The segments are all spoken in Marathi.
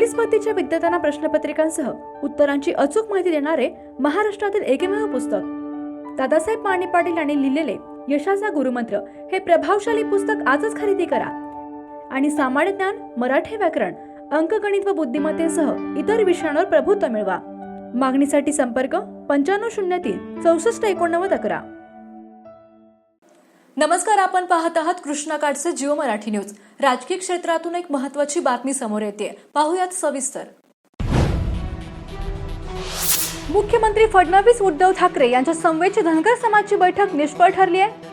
पोलीस भरतीच्या विद्यार्थ्यांना प्रश्नपत्रिकांसह उत्तरांची अचूक माहिती देणारे महाराष्ट्रातील एकमेव पुस्तक. दादासाहेब माने पाटील यांनी लिहिलेले यशाचा गुरुमंत्र हे प्रभावशाली पुस्तक आजच खरेदी करा. आणि सामान्य ज्ञान मराठी व्याकरण अंकगणित व बुद्धिमत्तेसह इतर विषयांवर प्रभुत्व मिळवा. मागणीसाठी संपर्क पंच्याण्णव शून्य तीन चौसष्ट एकोणनव्वद अकरा. नमस्कार आपण पाहत आहात कृष्णाकाठचे जिओ मराठी न्यूज. राजकीय क्षेत्रातून एक महत्वाची बातमी समोर येते. पाहुयात सविस्तर. मुख्यमंत्री फडणवीस उद्धव ठाकरे यांच्या संवेची धनगर समाजची बैठक निष्फळ ठरली आहे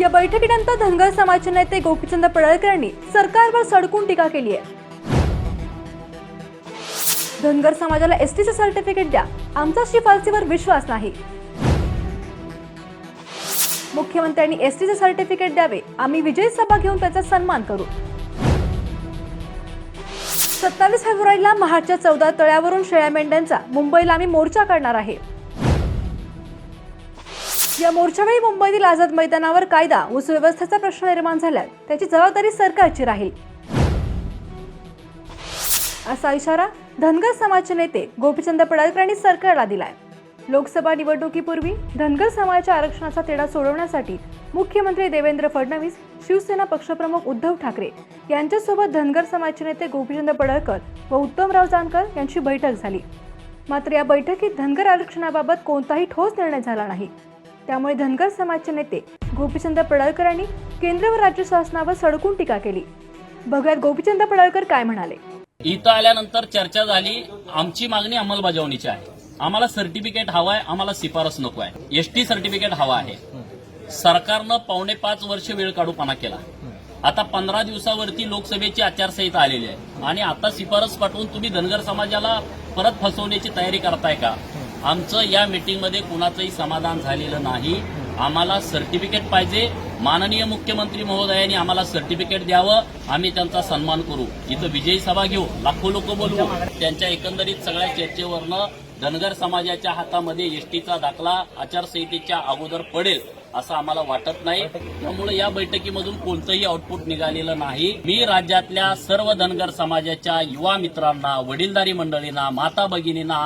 या बैठकीनंतर धनगर समाजचे नेते गोपीचंद पडळकर यांनी सरकारवर सडकून टीका केली आहे धनगर समाजाला एसटीचे सर्टिफिकेट द्या. आमचा शिफारसीवर विश्वास नाही. मुख्यमंत्र्यांनी एसटीचे सर्टिफिकेट द्यावे. आम्ही विजयी सभा घेऊन त्याचा सन्मान करू. सत्तावीस फेब्रुवारीला महाडच्या चौदा तळ्यावरून शेळ्या मेंढ्यांचा मुंबईला आम्ही मोर्चा काढणार आहे. या मोर्चावेळी मुंबईतील आझाद मैदानावर कायदा व सुव्यवस्थेचा प्रश्न निर्माण झाल्यास त्याची जबाबदारी सरकारची राहील. असा इशारा धनगर समाजचे नेते गोपीचंद पडळकर यांनी सरकारला दिलाय. लोकसभा निवडणुकीपूर्वी धनगर समाजाच्या आरक्षणाचा तेढा सोडवण्यासाठी मुख्यमंत्री देवेंद्र फडणवीस शिवसेना पक्षप्रमुख उद्धव ठाकरे यांच्यासोबत धनगर समाजचे नेते गोपीचंद पडळकर व उत्तमराव जानकर यांची बैठक झाली. मात्र या बैठकीत धनगर आरक्षणाबाबत कोणताही ठोस निर्णय झाला नाही. त्यामुळे धनगर समाजचे नेते गोपीचंद पडळकर यांनी केंद्र व राज्य शासनावर सडकून टीका केली. बघूयात गोपीचंद पडळकर काय म्हणाले. इथं आल्यानंतर चर्चा झाली. आमची मागणी अंमलबजावणीची आहे. आम्हाला सर्टिफिकेट हवं आहे आम्हाला शिफारस नको आहे एसटी सर्टिफिकेट हवा आहे. सरकारनं पावणे पाच वर्ष वेळ काढूपणा केला. आता पंधरा दिवसावरती लोकसभेची आचारसंहिता आलेली आहे. आणि आता शिफारस पाठवून तुम्ही धनगर समाजाला परत फसवण्याची तयारी करताय का? आमचं या मीटिंगमध्ये कुणाचंही समाधान झालेलं नाही. आम्हाला सर्टिफिकेट पाहिजे. माननीय मुख्यमंत्री महोदयांनी आम्हाला सर्टिफिकेट द्यावं. आम्ही त्यांचा सन्मान करू. इथं विजयी सभा घेऊ. लाखो लोक बोलवू त्यांच्या एकंदरीत सगळ्या चर्चेवरनं धनगर समाजाच्या हातामध्ये एसटीचा दाखला आचारसंहितेच्या अगोदर पडेल असं आम्हाला वाटत नाही. त्यामुळे या बैठकीमधून कोणतंही आउटपुट निघालेलं नाही. मी राज्यातल्या सर्व धनगर समाजाच्या युवा मित्रांना वडीलधारी मंडळींना माता भगिनींना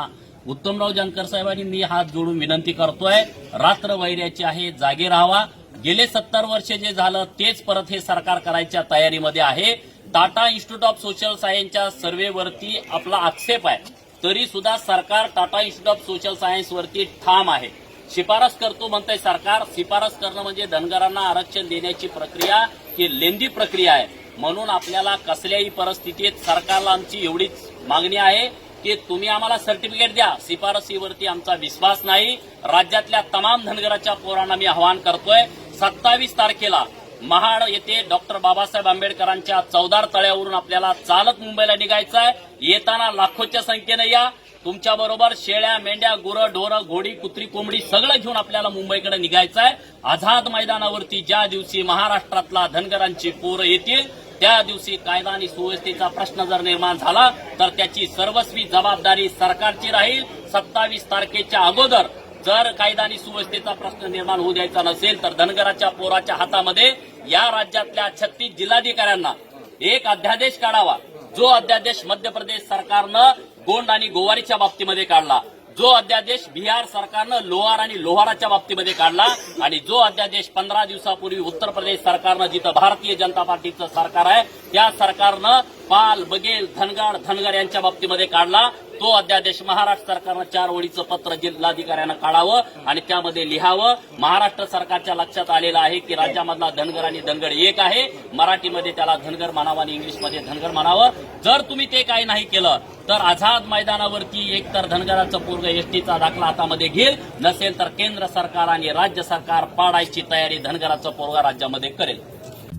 उत्तमराव जानकर साहेबांनी मी हात जोडून विनंती करतोय. रात्र वैर्याची आहे जागे राहावा. गेले सत्तर वर्ष जे झालं तेच परत हे सरकार करायच्या तयारीमध्ये आहे. टाटा इन्स्टिट्यूट ऑफ सोशल सायन्सच्या सर्वेवरती आपला आक्षेप आहे. तरी सुद्धा सरकार Tata institute of social science वरती ठाम आहे. शिफारस करतो म्हणतंय सरकार. शिफारस करणं म्हणजे धनगरांना आरक्षण देण्याची प्रक्रिया ही लेंदी प्रक्रिया आहे. म्हणून आपल्याला कसल्याही परिस्थितीत सरकारला आमची एवढीच मागणी आहे की तुम्ही आम्हाला सर्टिफिकेट द्या. शिफारसीवरती आमचा विश्वास नाही. राज्यातल्या तमाम धनगराच्या पोरांना मी आवाहन करतोय. सत्तावीस तारखेला महाड येथे डॉक्टर बाबासाहेब आंबेडकरांच्या चौदार तळ्यावरून आपल्याला चालत मुंबईला निघायचं आहे येताना लाखोच्या संख्येनं या. तुमच्या बरोबर शेळ्या मेंढ्या गुरं ढोरं घोडी कुत्री कोंबडी सगळं घेऊन आपल्याला मुंबईकडे निघायचं आहे आझाद मैदानावरती ज्या दिवशी महाराष्ट्रातला धनगरांची पोरं येतील त्या दिवशी कायदा आणि सुव्यवस्थेचा प्रश्न जर निर्माण झाला तर त्याची सर्वस्वी जबाबदारी सरकारची राहील. सत्तावीस तारखेच्या अगोदर जर कायदा आणि सुव्यवस्थेचा प्रश्न निर्माण होऊ द्यायचा नसेल तर धनगराच्या पोराच्या हातामध्ये या राज्यातल्या छत्तीस जिल्हाधिकाऱ्यांना एक अध्यादेश काढावा. जो अध्यादेश मध्य प्रदेश सरकारनं गोंड आणि गोवारीच्या बाबतीमध्ये काढला. जो अध्यादेश बिहार सरकारनं लोहार आणि लोहाराच्या बाबतीमध्ये काढला आणि जो अध्यादेश पंधरा दिवसापूर्वी उत्तर प्रदेश सरकारनं जिथं भारतीय जनता पार्टीचं सरकार आहे त्या सरकारनं पाल बगेल धनगर धनगर यांच्या बाबतीमध्ये काढला. तो अध्यादेश महाराष्ट्र सरकारनं चार ओळीचं पत्र जिल्हाधिकाऱ्यांना काढावं आणि त्यामध्ये लिहावं. महाराष्ट्र सरकारच्या लक्षात आलेलं आहे की राज्यामधला धनगर आणि धनगर एक आहे. मराठीमध्ये त्याला धनगर म्हणावं आणि इंग्लिशमध्ये धनगर म्हणावं. जर तुम्ही ते काही नाही केलं तर आझाद मैदानावरती एकतर धनगराचं पूर्ण एसटीचा दाखला हातामध्ये घेईल. नसेल तर केंद्र सरकार आणि राज्य सरकार पाडायची तयारी धनगराचं पोरगा राज्यामध्ये करेल.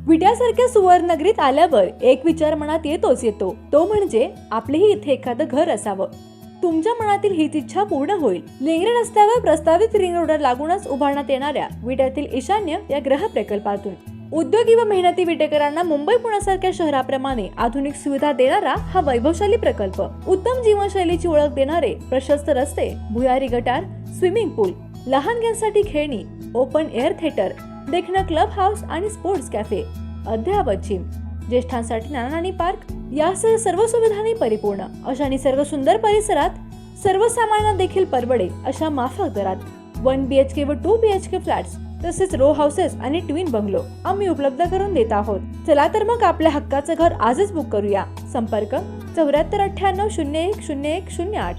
विट्यासारख्या सुवर्णनगरीत आल्यावर एक विचार मनात येतोच येतो. तो म्हणजे आपलेही इथे एखादं घर असावं. तुमच्या मनातील हीच इच्छा पूर्ण होईल. लेंगरे रस्त्यावर प्रस्तावित रिंग रोडर लागूनच उभारण्यात येणाऱ्या विट्यातील ईशान्य या ग्रह प्रकल्पातून. उद्योगी व मेहनती विटेकरांना मुंबई पुण्यासारख्या शहराप्रमाणे आधुनिक सुविधा देणारा हा वैभवशाली प्रकल्प. उत्तम जीवनशैलीची ओळख देणारे प्रशस्त रस्ते भुयारी गटार स्विमिंग पूल लहानग्यांसाठी खेळणी ओपन एअर थिएटर देखणं क्लब हाऊस आणि स्पोर्ट्स कॅफे अद्ययावत जिम ज्येष्ठांसाठी नानानी पार्क यासह सर्व सुविधांनी परिपूर्ण. अशा निसर्ग सुंदर परिसरात सर्वसामान्यांना देखील परवडे अशा माफक दरात. वन बी एच के व two B H K flats तसेच रो हाऊसेस आणि ट्विन बंगलो आम्ही उपलब्ध करून देत आहोत. चला तर मग आपल्या हक्काचं घर आजच बुक करूया. संपर्क चौऱ्याहत्तर अठ्ठ्याण्णव शून्य एक शून्य एक शून्य आठ.